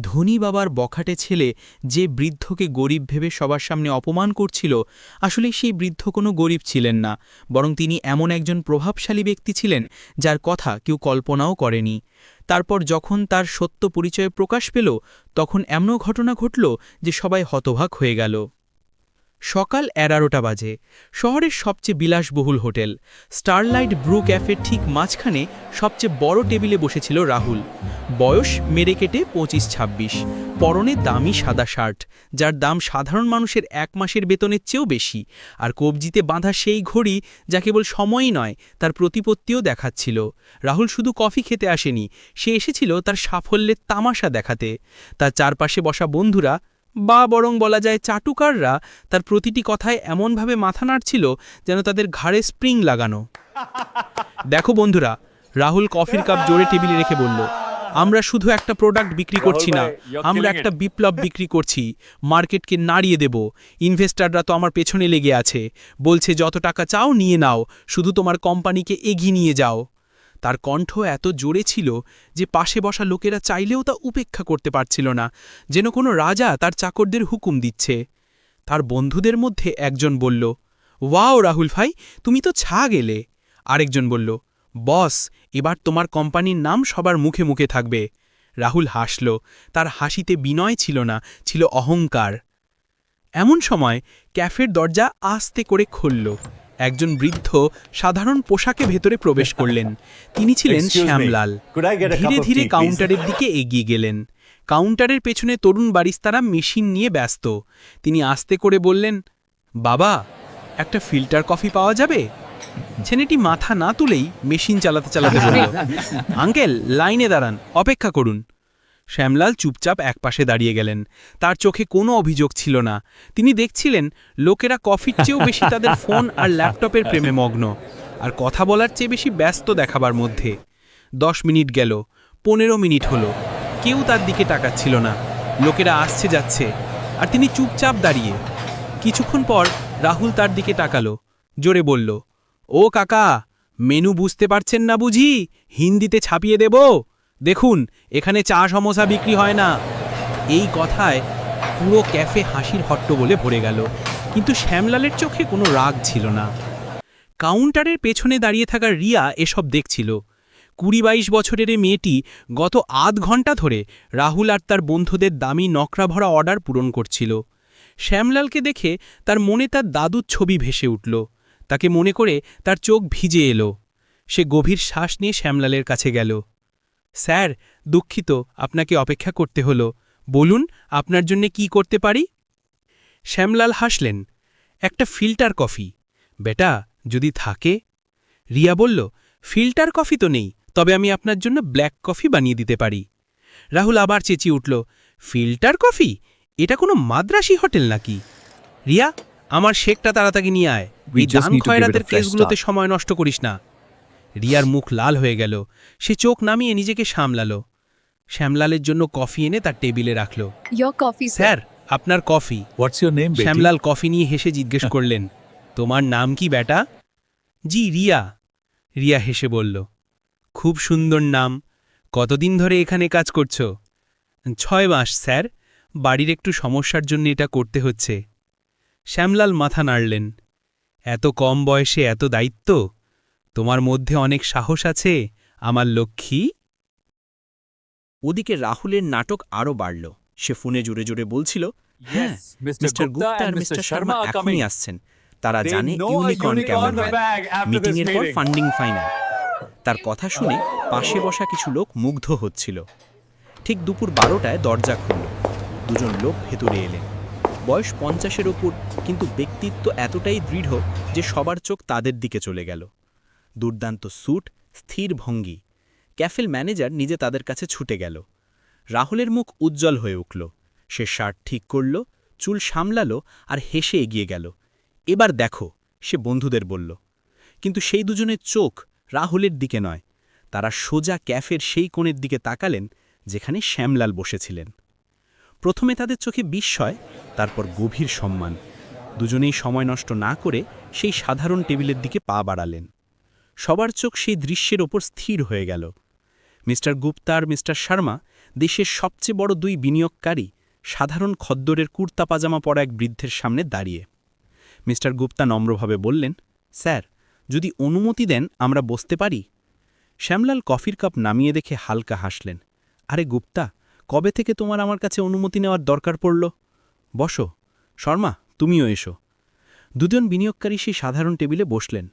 ধনী বাবার বখাটে ছেলে যে বৃদ্ধকে গরিব ভেবে সবার সামনে অপমান করছিল, আসলে সেই বৃদ্ধ কোনো গরিব ছিলেন না, বরং তিনি এমন একজন প্রভাবশালী ব্যক্তি ছিলেন যার কথা কেউ কল্পনাও করেনি। তারপর যখন তার সত্য পরিচয় প্রকাশ পেল, তখন এমনও ঘটনা ঘটল যে সবাই হতভাগ হয়ে গেল। সকাল এগারোটা বাজে। শহরের সবচেয়ে বিলাসবহুল হোটেল, স্টারলাইট ব্রু ক্যাফের ঠিক মাঝখানে সবচেয়ে বড় টেবিলে বসেছিল রাহুল। বয়স মেরে কেটে পঁচিশ ছাব্বিশ। পরনে দামি সাদা শার্ট, যার দাম সাধারণ মানুষের এক মাসের বেতনের চেয়েও বেশি। আর কবজিতে বাঁধা সেই ঘড়ি, যা কেবল সময়ই নয়, তার প্রতিপত্তিও দেখাচ্ছিল। রাহুল শুধু কফি খেতে আসেনি, সে এসেছিল তার সাফল্যের তামাশা দেখাতে। তার চারপাশে বসা বন্ধুরা বা বরং বলা যায় চাটুকাররা তার প্রতিটি কথায় এমনভাবে মাথা নাড়ছিল যেন তাদের ঘাড়ে স্প্রিং লাগানো। দেখো বন্ধুরা রাহুল কফির কাপ জোরে টেবিলে রেখে বলল আমরা শুধু একটা প্রোডাক্ট বিক্রি করছি না আমরা একটা বিপ্লব বিক্রি করছি মার্কেটকে নাড়িয়ে দেব ইনভেস্টাররা তো আমার পেছনে লেগে আছে বলছে যত টাকা চাও নিয়ে নাও শুধু তোমার কোম্পানিকে এগিয়ে নিয়ে যাও। তার কণ্ঠ এত জোরে ছিল যে পাশে বসা লোকেরা চাইলেও তা উপেক্ষা করতে পারছিল না, যেন কোনো রাজা তার চাকরদের হুকুম দিচ্ছে। তার বন্ধুদের মধ্যে একজন বলল, ওয়াও, রাহুল ভাই, তুমি তো ছা গেলে। আরেকজন বলল, বস, এবার তোমার কোম্পানির নাম সবার মুখে মুখে থাকবে। রাহুল হাসল, তার হাসিতে বিনয় ছিল না, ছিল অহংকার। এমন সময় ক্যাফের দরজা আস্তে করে খুলল। একজন বৃদ্ধ সাধারণ পোশাকে ভেতরে প্রবেশ করলেন। তিনি ছিলেন শ্যামলাল। ধীরে ধীরে কাউন্টারের দিকে এগিয়ে গেলেন। কাউন্টারের পেছনে তরুণ বারিস্তারা মেশিন নিয়ে ব্যস্ত। তিনি আস্তে করে বললেন বাবা একটা ফিল্টার কফি পাওয়া যাবে? ছেলেটি মাথা না তুলেই মেশিন চালাতে চালাতে বলল আঙ্কেল লাইনে দাঁড়ান অপেক্ষা করুন। শ্যামলাল চুপচাপ একপাশে দাঁড়িয়ে গেলেন। তার চোখে কোনো অভিযোগ ছিল না। তিনি দেখছিলেন, লোকেরা কফির চেয়েও বেশি তাদের ফোন আর ল্যাপটপের প্রেমে মগ্ন। আর কথা বলার চেয়ে বেশি ব্যস্ত দেখাবার মধ্যে। দশ মিনিট গেল, পনেরো মিনিট হলো। কেউ তার দিকে তাকাচ্ছিল না। লোকেরা আসছে যাচ্ছে, আর তিনি চুপচাপ দাঁড়িয়ে। কিছুক্ষণ পর রাহুল তার দিকে তাকালো, জোরে বলল, ও কাকা, মেনু বুঝতে পারছেন না বুঝি? হিন্দিতে ছাপিয়ে দেব? দেখুন, এখানে চা সমোসা বিক্রি হয় না। এই কথায় পুরো ক্যাফে হাসির হট্ট বলে ভরে গেল। কিন্তু শ্যামলালের চোখে কোনো রাগ ছিল না। কাউন্টারের পেছনে দাঁড়িয়ে থাকা রিয়া এসব দেখছিল। কুড়ি বাইশ বছরের এই মেয়েটি গত আধ ঘণ্টা ধরে রাহুল আর তার বন্ধুদের দামি নকরা ভরা অর্ডার পূরণ করছিল। শ্যামলালকে দেখে তার মনে তার দাদুর ছবি ভেসে উঠল। তাকে মনে করে তার চোখ ভিজে এলো। সে গভীর শ্বাস নিয়ে শ্যামলালের কাছে গেল। স্যার দুঃখিত আপনাকে অপেক্ষা করতে হলো। বলুন আপনার জন্য কি করতে পারি? শ্যামলাল হাসলেন। একটা ফিল্টার কফি। বেটা যদি থাকে? রিয়া বলল ফিল্টার কফি তো নেই তবে আমি আপনার জন্য ব্ল্যাক কফি বানিয়ে দিতে পারি। রাহুল আবার চেঁচিয়ে উঠল ফিল্টার কফি? এটা কোনো মাদ্রাসি হোটেল নাকি? রিয়া আমার শেকটা তাড়াতাড়ি নিয়ে আয়। এই দান খয়রাতের কেসগুলোতে সময় নষ্ট করিস না। রিয়ার মুখ লাল হয়ে গেল। সে চোখ নামিয়ে নিজেকে সামলালো। শ্যামলালের জন্য কফি এনে তার টেবিলে রাখল। Sir. স্যার আপনার coffee. What's your name, Betty? Shyamlal coffee নিয়ে হেসে জিজ্ঞেস করলেন তোমার নাম কি বেটা? জি রিয়া। রিয়া হেসে বলল খুব সুন্দর নাম। কতদিন ধরে এখানে কাজ করছ? ছয় মাস স্যার। বাড়ির একটু সমস্যার জন্য এটা করতে হচ্ছে। শ্যামলাল মাথা নাড়লেন এত কম বয়সে এত দায়িত্ব? তোমার মধ্যে অনেক সাহস আছে আমার লক্ষ্মী? ওদিকে রাহুলের নাটক আরও বাড়ল। সে ফোনে জোরে জোরে বলছিল হ্যাঁ মিস্টার গুপ্তা আর মিস্টার শর্মা এখনই আসছেন। তারা জানে ইউনিকর্ন কেমন পর ফান্ডিং ফাইনাল তার কথা শুনে পাশে বসা কিছু লোক মুগ্ধ হচ্ছিল। ঠিক দুপুর বারোটায় দরজা খুলল। দুজন লোক ভেতরে এলেন। বয়স পঞ্চাশের ওপর কিন্তু ব্যক্তিত্ব এতটাই দৃঢ় যে সবার চোখ তাদের দিকে চলে গেল। দুর্দান্ত স্যুট, স্থির ভঙ্গি। ক্যাফেল ম্যানেজার নিজে তাদের কাছে ছুটে গেল। রাহুলের মুখ উজ্জ্বল হয়ে উঠল। সে শার্ট ঠিক করল, চুল সামলালো আর হেসে এগিয়ে গেল। এবার দেখো, সে বন্ধুদের বলল, কিন্তু সেই দুজনের চোখ রাহুলের দিকে নয়। তারা সোজা ক্যাফের সেই কোণের দিকে তাকালেন, যেখানে শ্যামলাল বসেছিলেন। প্রথমে তাদের চোখে বিস্ময়, তারপর গভীর সম্মান। দুজনেই সময় নষ্ট না করে সেই সাধারণ টেবিলের দিকে পা বাড়ালেন। সবার চোখ সেই দৃশ্যের ওপর স্থির হয়ে গেল। মিস্টার গুপ্তা আর মিস্টার শর্মা দেশের সবচেয়ে বড় দুই বিনিয়োগকারী, সাধারণ খদ্দরের কুর্তা পাজামা পরা এক বৃদ্ধের সামনে দাঁড়িয়ে। মিস্টার গুপ্তা নম্রভাবে বললেন, স্যার, যদি অনুমতি দেন, আমরা বসতে পারি? শ্যামলাল কফির কাপ নামিয়ে দেখে হালকা হাসলেন, আরে গুপ্তা, কবে থেকে তোমার আমার কাছে অনুমতি নেওয়ার দরকার পড়ল? বসো, শর্মা, তুমিও এসো। দুজন বিনিয়োগকারী সেই সাধারণ টেবিলে বসলেন।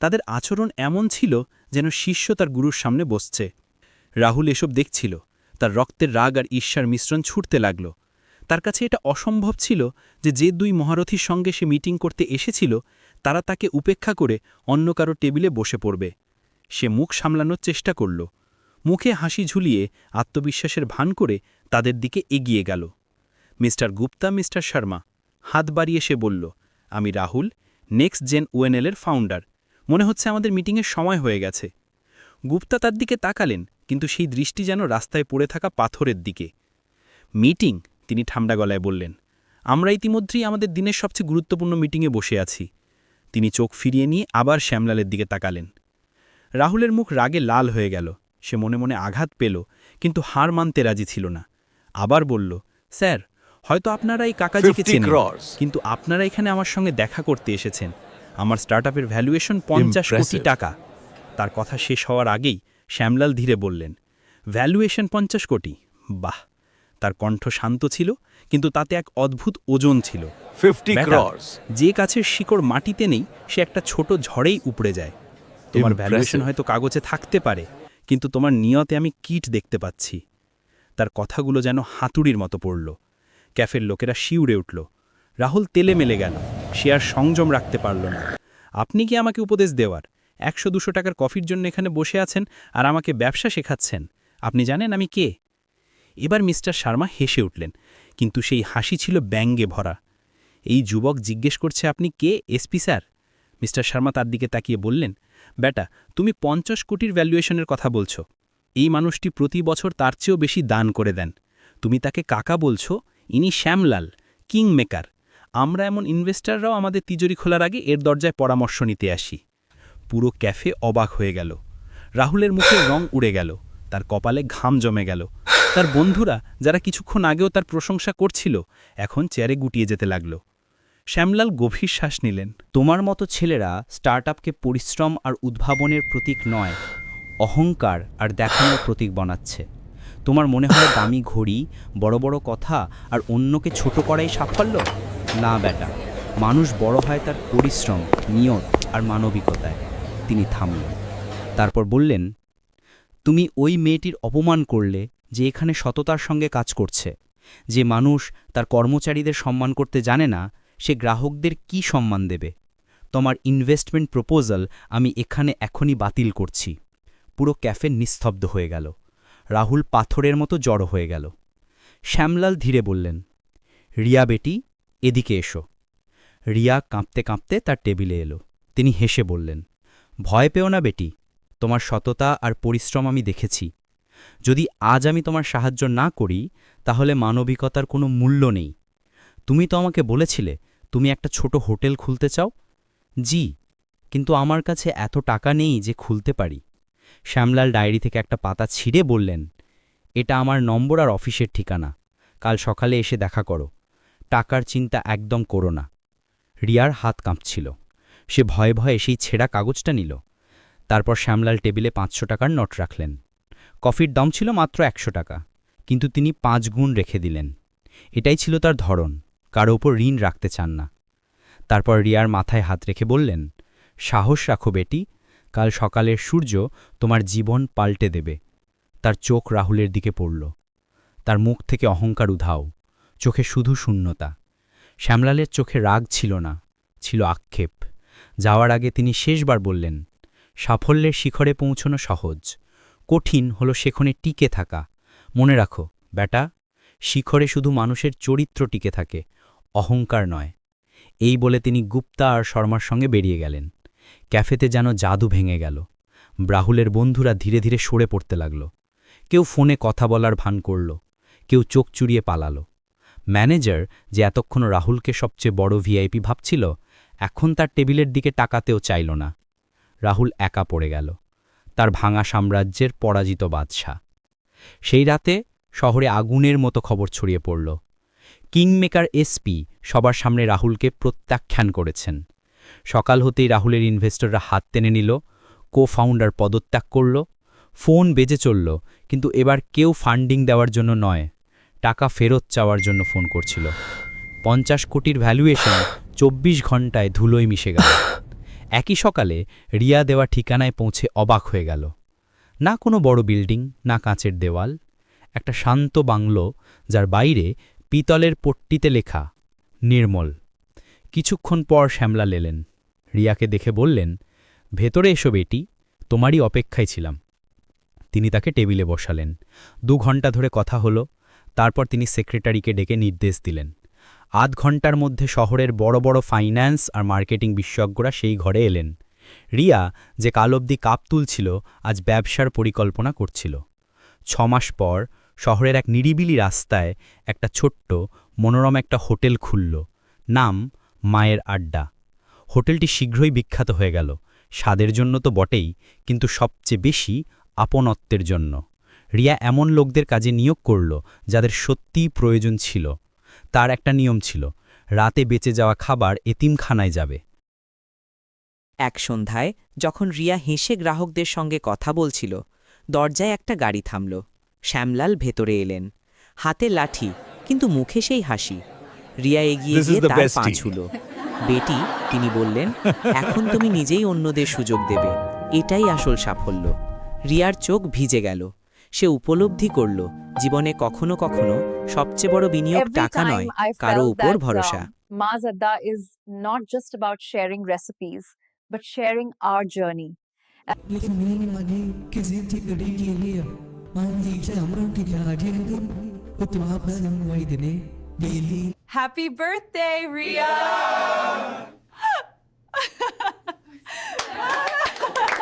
তাদের আচরণ এমন ছিল যেন শিষ্য তার গুরুর সামনে বসছে। রাহুল এসব দেখছিল। তার রক্তের রাগ আর ঈর্ষার মিশ্রণ ছুটতে লাগল। তার কাছে এটা অসম্ভব ছিল যে যে দুই মহারথীর সঙ্গে সে মিটিং করতে এসেছিল, তারা তাকে উপেক্ষা করে অন্য কারও টেবিলে বসে পড়বে। সে মুখ সামলানোর চেষ্টা করল। মুখে হাসি ঝুলিয়ে আত্মবিশ্বাসের ভান করে তাদের দিকে এগিয়ে গেল। মিস্টার গুপ্তা, মিস্টার শর্মা, হাত বাড়িয়ে সে বলল, আমি রাহুল, নেক্সট জেন ওয়েনএলের ফাউন্ডার মনে হচ্ছে আমাদের মিটিংয়ের সময় হয়ে গেছে। গুপ্তা তার দিকে তাকালেন কিন্তু সেই দৃষ্টি যেন রাস্তায় পড়ে থাকা পাথরের দিকে। মিটিং তিনি ঠান্ডা গলায় বললেন আমরা ইতিমধ্যেই আমাদের দিনের সবচেয়ে গুরুত্বপূর্ণ মিটিংয়ে বসে আছি। তিনি চোখ ফিরিয়ে নিয়ে আবার শ্যামলালের দিকে তাকালেন। রাহুলের মুখ রাগে লাল হয়ে গেল সে মনে মনে আঘাত পেল কিন্তু হার মানতে রাজি ছিল না। আবার বলল স্যার হয়তো আপনারা এই কাকাজিকে 50 চেনেন কিন্তু আপনারা এখানে আমার সঙ্গে দেখা করতে এসেছেন। আমার স্টার্টআপের ভ্যালুয়েশন পঞ্চাশ কোটি টাকা। তার কথা শেষ হওয়ার আগেই শ্যামলাল ধীরে বললেন ভ্যালুয়েশন পঞ্চাশ কোটি? বাহ! তার কণ্ঠ শান্ত ছিল কিন্তু তাতে এক অদ্ভুত ওজন ছিল। 50 যে গাছের শিকড় মাটিতে নেই সে একটা ছোট ঝড়েই উপড়ে যায়। তোমার ভ্যালুয়েশন হয়তো কাগজে থাকতে পারে কিন্তু তোমার নিয়তে আমি কিট দেখতে পাচ্ছি। তার কথাগুলো যেন হাতুড়ির মতো পড়ল। ক্যাফের লোকেরা শিউরে উঠল। রাহুল তেলে মেলে গেল। সে আর সংযম রাখতে পারল না। আপনি কি আমাকে উপদেশ দেওয়ার? একশো দুশো টাকার কফির জন্য এখানে বসে আছেন আর আমাকে ব্যবসা শেখাচ্ছেন। আপনি জানেন আমি কে? এবার মিস্টার শর্মা হেসে উঠলেন, কিন্তু সেই হাসি ছিল ব্যঙ্গে ভরা। এই যুবক জিজ্ঞেস করছে, আপনি কে এসপি স্যার? মিস্টার শর্মা তার দিকে তাকিয়ে বললেন বেটা তুমি পঞ্চাশ কোটির ভ্যালুয়েশনের কথা বলছো। এই মানুষটি প্রতি বছর তার চেয়েও বেশি দান করে দেন। তুমি তাকে কাকা বলছো, ইনি শ্যামলাল কিং মেকার আমরা এমন ইনভেস্টাররাও আমাদের তিজোরি খোলার আগে এর দরজায় পরামর্শ নিতে আসি। পুরো ক্যাফে অবাক হয়ে গেল। রাহুলের মুখে রং উড়ে গেল, তার কপালে ঘাম জমে গেল। তার বন্ধুরা, যারা কিছুক্ষণ আগেও তার প্রশংসা করছিল, এখন চেয়ারে গুটিয়ে যেতে লাগল। শ্যামলাল গভীর শ্বাস নিলেন। তোমার মতো ছেলেরা স্টার্টআপকে পরিশ্রম আর উদ্ভাবনের প্রতীক নয়, অহংকার আর দেখানোর প্রতীক বানাচ্ছে। তোমার মনে হয় দামি ঘড়ি, বড় বড় কথা, আর অন্যকে ছোট করাই সাফল্য? না বেটা, মানুষ বড় হয় তার পরিশ্রম, নিয়ত আর মানবিকতায়। তিনি থামলেন। তারপর বললেন, তুমি ওই মেয়েটির অপমান করলে যে এখানে সততার সঙ্গে কাজ করছে। যে মানুষ তার কর্মচারীদের সম্মান করতে জানে না, সে গ্রাহকদের কি সম্মান দেবে? তোমার ইনভেস্টমেন্ট প্রপোজাল আমি এখানে এখনই বাতিল করছি। পুরো ক্যাফে নিস্তব্ধ হয়ে গেল। রাহুল পাথরের মতো জড়ো হয়ে গেল। শ্যামলাল ধীরে বললেন, রিয়া বেটি, এদিকে এসো। রিয়া কাঁপতে কাঁপতে তার টেবিলে এলো। তিনি হেসে বললেন, ভয় পেও না বেটি, তোমার সততা আর পরিশ্রম আমি দেখেছি। যদি আজ আমি তোমার সাহায্য না করি, তাহলে মানবিকতার কোনো মূল্য নেই। তুমি তো আমাকে বলেছিলে, তুমি একটা ছোট হোটেল খুলতে চাও? জি, কিন্তু আমার কাছে এত টাকা নেই যে খুলতে পারি। শ্যামলাল ডায়েরি থেকে একটা পাতা ছিঁড়ে বললেন, এটা আমার নম্বর আর অফিসের ঠিকানা। কাল সকালে এসে দেখা করো। টাকার চিন্তা একদম করো না। রিয়ার হাত কাঁপছিল। সে ভয়ে ভয়ে সেই ছেঁড়া কাগজটা নিল। তারপর শ্যামলাল টেবিলে পাঁচশো টাকার নোট রাখলেন। কফির দাম ছিল মাত্র একশো টাকা, কিন্তু তিনি পাঁচ গুণ রেখে দিলেন। এটাই ছিল তার ধরন, কারও ওপর ঋণ রাখতে চান না। তারপর রিয়ার মাথায় হাত রেখে বললেন, সাহস রাখো বেটি কাল সকালের সূর্য তোমার জীবন পাল্টে দেবে। তার চোখ রাহুলের দিকে পড়ল। তার মুখ থেকে অহংকার উধাও। চোখে শুধু শূন্যতা। শ্যামলালের চোখে রাগ ছিল না, ছিল আক্ষেপ। যাওয়ার আগে তিনি শেষবার বললেন, সাফল্যের শিখরে পৌঁছনো সহজ। কঠিন হলো সেখানে টিকে থাকা। মনে রাখো বেটা শিখরে শুধু মানুষের চরিত্র টিকে থাকে, অহংকার নয়। এই বলে তিনি গুপ্তা আর শর্মার সঙ্গে বেরিয়ে গেলেন। ক্যাফেতে যেন জাদু ভেঙে গেল। রাহুলের বন্ধুরা ধীরে ধীরে সরে পড়তে লাগল। কেউ ফোনে কথা বলার ভান করল, কেউ চোখ চুরিয়ে পালালো। ম্যানেজার যে এতক্ষণ রাহুলকে সবচেয়ে বড় ভিআইপি ভাবছিল, এখন তার টেবিলের দিকে টাকাতেও চাইল না। রাহুল একা পড়ে গেল, তার ভাঙা সাম্রাজ্যের পরাজিত বাদশাহ। সেই রাতে শহরে আগুনের মতো খবর ছড়িয়ে পড়ল। কিংমেকার এসপি সবার সামনে রাহুলকে প্রত্যাখ্যান করেছেন। সকাল হতেই রাহুলের ইনভেস্টররা হাত টেনে নিল কো ফাউন্ডার পদত্যাগ করল, ফোন বেজে চলল, কিন্তু এবার কেউ ফান্ডিং দেওয়ার জন্য নয়, টাকা ফেরত চাওয়ার জন্য ফোন করছিল। পঞ্চাশ কোটির ভ্যালুয়েশন চব্বিশ ঘন্টায় ধুলোয় মিশে গেল। একই সকালে রিয়া দেওয়া ঠিকানায় পৌঁছে অবাক হয়ে গেল। না কোনো বড় বিল্ডিং, না কাঁচের দেওয়াল, একটা শান্ত বাংলো যার বাইরে পিতলের পট্টিতে লেখা, নির্মল। কিছুক্ষণ পর শ্যামলা লেলেন। রিয়াকে দেখে বললেন, ভেতরে এসো বেটি, তোমারই অপেক্ষায় ছিলাম। তিনি তাকে টেবিলে বসালেন। দু ঘণ্টা ধরে কথা হলো, তারপর তিনি সেক্রেটারিকে ডেকে নির্দেশ দিলেন। আধ ঘণ্টার মধ্যে শহরের বড় বড় ফাইন্যান্স আর মার্কেটিং বিশেষজ্ঞরা সেই ঘরে এলেন। রিয়া যে কাল অবধি কাপ তুলছিল, আজ ব্যবসার পরিকল্পনা করছিল। ছমাস পর শহরের এক নিরিবিলি রাস্তায় একটা ছোট্ট, মনোরম একটা হোটেল খুলল। নাম মায়ের আড্ডা। হোটেলটি শীঘ্রই বিখ্যাত হয়ে গেল। স্বাদের জন্য তো বটেই, কিন্তু সবচেয়ে বেশি আপনত্বের জন্য। রিয়া এমন লোকদের কাজে নিয়োগ করল, যাদের সত্যিই প্রয়োজন ছিল। তার একটা নিয়ম ছিল, রাতে বেঁচে যাওয়া খাবার এতিমখানায় যাবে। এক সন্ধ্যায়, যখন রিয়া হেসে গ্রাহকদের সঙ্গে কথা বলছিল, দরজায় একটা গাড়ি থামল। শ্যামলাল ভেতরে এলেন। হাতে লাঠি, কিন্তু মুখে সেই হাসি। রিয়া এগিয়ে This is গিয়ে the তার best পা tea. ছুল বেটি তিনি বললেন এখন তুমি নিজেই অন্যদের সুযোগ দেবে এটাই আসল সাফল্য রিয়ার চোখ ভিজে গেল সে উপলব্ধি করল জীবনে কখনো কখনো সবচেয়ে বড় বিনিয়োগ Every টাকা time নয় I কারো felt উপর that, ভরসা um, Mazada is not just about sharing recipes, but sharing our journey. लेकिन मैंने माने किसी थी गड़ी के लिए मान दीजिए अमरों की जहाजे वो तुम्हारा पसंद वही दिने baby. Happy birthday, Ria! Ria!